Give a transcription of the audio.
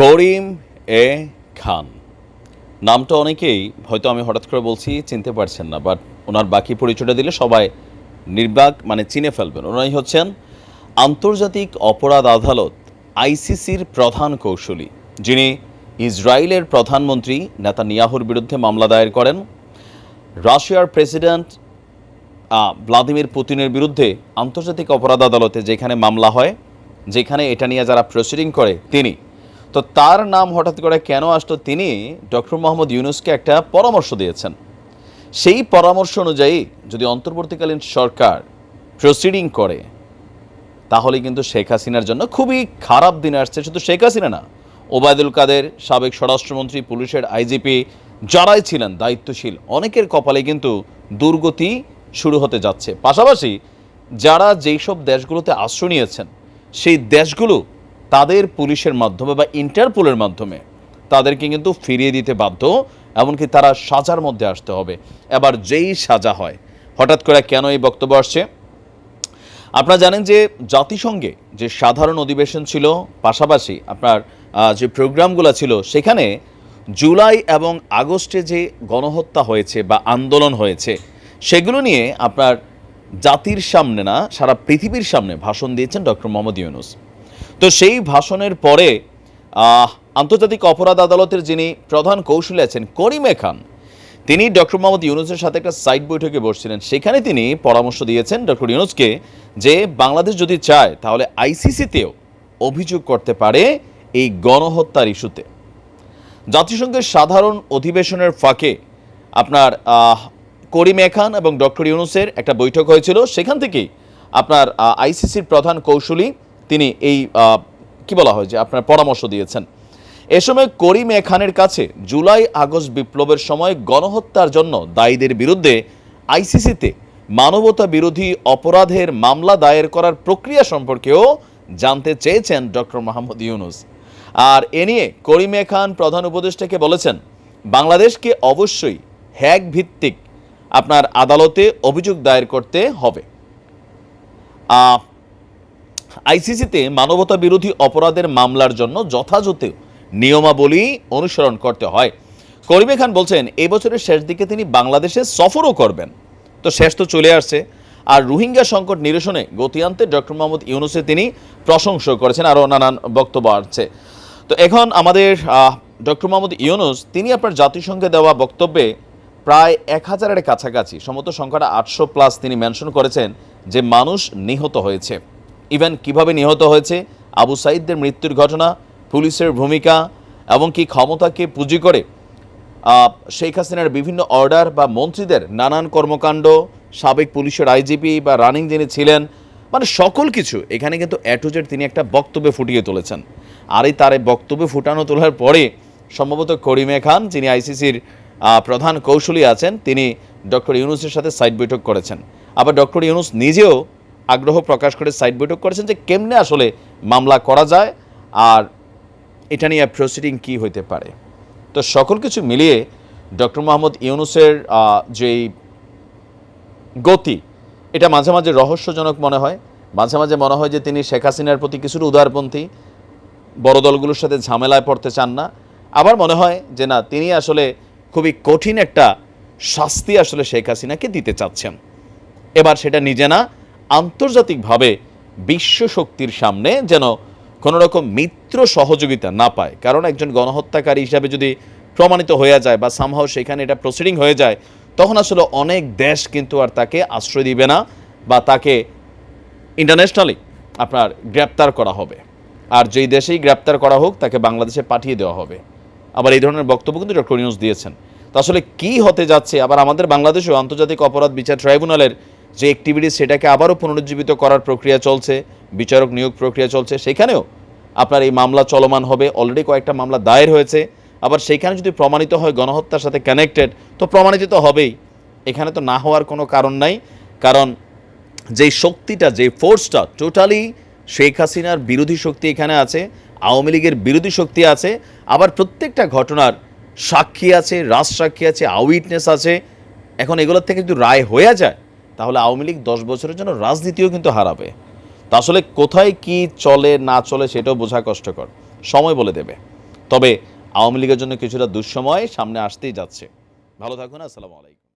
করিম এ খান। নামটা অনেকেই হয়তো আমি হঠাৎ করে বলছি, চিনতে পারছেন না বাট ওনার বাকি পরিচয়টা দিলে সবাই নির্বাক মানে চিনে ফেলবেন। ওনাই হচ্ছেন আন্তর্জাতিক অপরাধ আদালত আইসিসির প্রধান কৌশলী, যিনি ইসরায়েলের প্রধানমন্ত্রী নেতা নিয়াহুর বিরুদ্ধে মামলা দায়ের করেন। রাশিয়ার প্রেসিডেন্ট ভ্লাদিমির পুতিনের বিরুদ্ধে আন্তর্জাতিক অপরাধ আদালতে যেখানে মামলা হয়, যেখানে এটা নিয়ে যারা প্রসিডিং করে, তিনি তো তার নাম হঠাৎ করে কেন আসলো তিনি ডক্টর মোহাম্মদ ইউনুসকে একটা পরামর্শ দিয়েছেন। সেই পরামর্শ অনুযায়ী যদি অন্তর্বর্তীকালীন সরকার প্রসিডিং করে তাহলে কিন্তু শেখ হাসিনার জন্য খুবই খারাপ দিন আসছে। শুধু শেখ হাসিনা না, ওবায়দুল কাদের, সাবেক স্বরাষ্ট্রমন্ত্রী, পুলিশের আইজিপি যারাই ছিলেন, দায়িত্বশীল, অনেকের কপালে কিন্তু দুর্গতি শুরু হতে যাচ্ছে। পাশাপাশি যারা যেই সব দেশগুলোতে আশ্রয় নিয়েছেন, সেই দেশগুলো তাদের পুলিশের মাধ্যমে বা ইন্টারপোলের মাধ্যমে তাদেরকে কিন্তু ফিরিয়ে দিতে বাধ্য, এমনকি তারা সাজার মধ্যে আসতে হবে। এবার যেই সাজা হয়, হঠাৎ করে কেন এই বক্তব্য আসছে? আপনারা জানেন যে জাতিসংঘে যে সাধারণ অধিবেশন ছিল, পাশাপাশি আপনার যে প্রোগ্রামগুলো ছিল, সেখানে জুলাই এবং আগস্টে যে গণহত্যা হয়েছে বা আন্দোলন হয়েছে, সেগুলো নিয়ে আপনার জাতির সামনে না, সারা পৃথিবীর সামনে ভাষণ দিয়েছেন ডক্টর মোহাম্মদ ইউনুস। তো সেই ভাষণের পরে আন্তর্জাতিক অপরাধ আদালতের যিনি প্রধান কৌশলী আছেন করিমে খান, তিনি ডক্টর মোহাম্মদ ইউনুসের সাথে একটা সাইট বৈঠকে বসছিলেন। সেখানে তিনি পরামর্শ দিয়েছেন ডক্টর ইউনুসকে যে বাংলাদেশ যদি চায়, তাহলে আইসিসিতেও অভিযোগ করতে পারে এই গণহত্যার ইস্যুতে। জাতিসংঘের সাধারণ অধিবেশনের ফাঁকে আপনার করিম খান এবং ডক্টর ইউনুসের একটা বৈঠক হয়েছিল। সেখান থেকেই আপনার আইসিসির প্রধান কৌশলী তিনি এই কি বলা হয় যে আপনার পরামর্শ দিয়েছেন। এ সময় করিম এ খানের কাছে জুলাই আগস্ট বিপ্লবের সময় গণহত্যার জন্য দায়ীদের বিরুদ্ধে আইসিসিতে মানবতা বিরোধী অপরাধের মামলা দায়ের করার প্রক্রিয়া সম্পর্কেও জানতে চেয়েছেন ডক্টর মোহাম্মদ ইউনুস। আর এ নিয়ে করিমে খান প্রধান উপদেষ্টাকে বলেছেন, বাংলাদেশকে অবশ্যই হ্যাক ভিত্তিক আপনার আদালতে অভিযোগ দায়ের করতে হবে। আইসিসিতে মানবতা বিরোধী অপরাধের মামলার জন্য যথাযথ নিয়মাবলী অনুসরণ করতে হয়। করিমে খান বলছেন এই বছরের শেষ দিকে তিনি বাংলাদেশে সফরও করবেন। তো শেষ তো চলে আসছে। আর রোহিঙ্গা সংকট নিরসনে গতি আনতে ডক্টর মোহাম্মদ ইউনুসে তিনি প্রশংসা করেছেন, আরও নানান বক্তব্য আসছে তো এখন আমাদের ডক্টর মোহাম্মদ ইউনুস, তিনি আপনার জাতিসংঘে দেওয়া বক্তব্যে প্রায় এক হাজারের কাছাকাছি সমত সংখ্যাটা আটশো প্লাস তিনি মেনশন করেছেন যে মানুষ নিহত হয়েছে। ইভেন কীভাবে নিহত হয়েছে? আবু সাইদদের মৃত্যুর ঘটনা, পুলিশের ভূমিকা, এবং কি ক্ষমতাকে পুঁজি করে শেখ হাসিনার বিভিন্ন অর্ডার বা মন্ত্রীদের নানান কর্মকাণ্ড, সাবেক পুলিশের আইজিপি বা রানিং যিনি ছিলেন মানে সকল কিছু, এখানে কিন্তু অ্যাটুজের তিনি একটা বক্তব্যে ফুটিয়ে তুলেছেন। আর এই তার বক্তব্যে ফুটানো তোলার পরে, সম্ভবত করিমে খান, যিনি আইসিসির প্রধান কৌশলী আছেন, তিনি ডক্টর ইউনুসের সাথে সাইড বৈঠক করেছেন। আবার ডক্টর ইউনুস নিজেও আগ্রহ প্রকাশ করে সাইড বৈঠক করেছেন যে কেমনে আসলে মামলা করা যায় আর এটা নিয়ে প্রসিডিং কি হইতে পারে। তো সকল কিছু মিলিয়ে ডক্টর মোহাম্মদ ইউনুসের যেই গতি, এটা মাঝে মাঝে রহস্যজনক মনে হয়। মাঝে মাঝে মনে হয় যে তিনি শেখ হাসিনার প্রতি কিছুটা উদারপন্থী। বড় দলগুলোর সাথে ঝামেলায় পড়তে চান না। আবার মনে হয় যে না, তিনি আসলে খুবই কঠিন একটা শাস্তি আসলে শেখ হাসিনাকে দিতে চাচ্ছেন। এবার সেটা নিজে না আন্তর্জাতিকভাবে বিশ্ব শক্তির সামনে যেন কোনো রকম মিত্র সহযোগিতা না পায়। কারণ একজন গণহত্যাকারী হিসাবে যদি প্রমাণিত হয়ে যায় বা সামহাও সেখানে এটা প্রসিডিং হয়ে যায়, তখন আসলে অনেক দেশ কিন্তু আর তাকে আশ্রয় দিবে না বা তাকে ইন্টারন্যাশনালি আপনার গ্রেপ্তার করা হবে। আর যেই দেশেই গ্রেপ্তার করা হোক, তাকে বাংলাদেশে পাঠিয়ে দেওয়া হবে। আবার এই ধরনের বক্তব্য কিন্তু ডক্টর নিউজ দিয়েছেন। তো আসলে কি হতে যাচ্ছে? আবার আমাদের বাংলাদেশেও আন্তর্জাতিক অপরাধ বিচার ট্রাইব্যুনালের যে অ্যাক্টিভিটিস সেটাকে আবারও পুনরুজ্জীবিত করার প্রক্রিয়া চলছে, বিচারক নিয়োগ প্রক্রিয়া চলছে, সেখানেও আপনার এই মামলা চলমান হবে। অলরেডি কয়েকটা মামলা দায়ের হয়েছে। আবার সেখানে যদি প্রমাণিত হয় গণহত্যার সাথে কানেক্টেড তো প্রমাণিত হবেই। এখানে তো না হওয়ার কোনো কারণ নাই। কারণ যেই শক্তিটা যে ফোর্সটা টোটালি শেখ হাসিনার বিরোধী শক্তি এখানে আছে, আওয়ামী লীগের বিরোধী শক্তি আছে, আবার প্রত্যেকটা ঘটনার সাক্ষী আছে, রাজ সাক্ষী আছে আউইটনেস আছে। এখন এগুলোর থেকে যদি রায় হয়ে যায় তাহলে আওয়ামী লীগ দশ বছরের জন্য রাজনীতিও কিন্তু হারাবে। তা আসলে কোথায় কি চলে, না চলে সেটাও বোঝা কষ্টকর। সময় বলে দেবে। তবে আওয়ামী লীগের জন্য কিছুটা দুঃসময় সামনে আসতেই যাচ্ছে। ভালো থাকুন, আসসালামু আলাইকুম।